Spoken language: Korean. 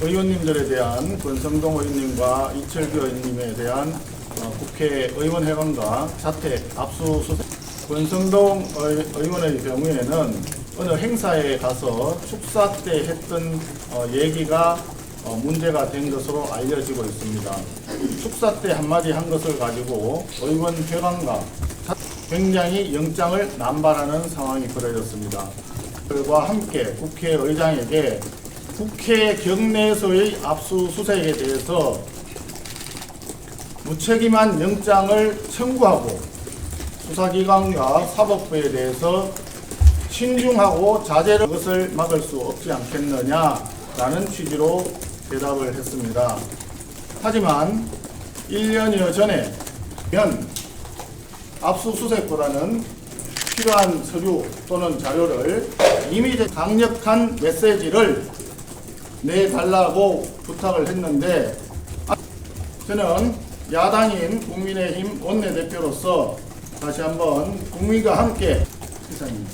의원님들에 대한 권성동 의원님과 이철규 의원님에 대한 어, 국회의원 회관과 자택 압수수색 권성동 의- 의원의 경우에는 어느 행사에 가서 축사 때 했던 어, 얘기가 어, 문제가 된 것으로 알려지고 있습니다. 축사 때 한마디 한 것을 가지고 의원 회관과 굉장히 영장을 남발하는 상황이 벌어졌습니다. 그와 함께 국회의장에게 국회 경내에서의 압수수색에 대해서 무책임한 영장을 청구하고 수사기관과 사법부에 대해서 신중하고 자제를 것을 막을 수 없지 않겠느냐라는 취지로 대답을 했습니다. 하지만 1년여 전에 현 압수수색보다는 필요한 서류 또는 자료를 이미 강력한 메시지를 내달라고 부탁을 했는데 아, 저는 야당인 국민의힘 원내대표로서 다시 한번 국민과 함께 기사님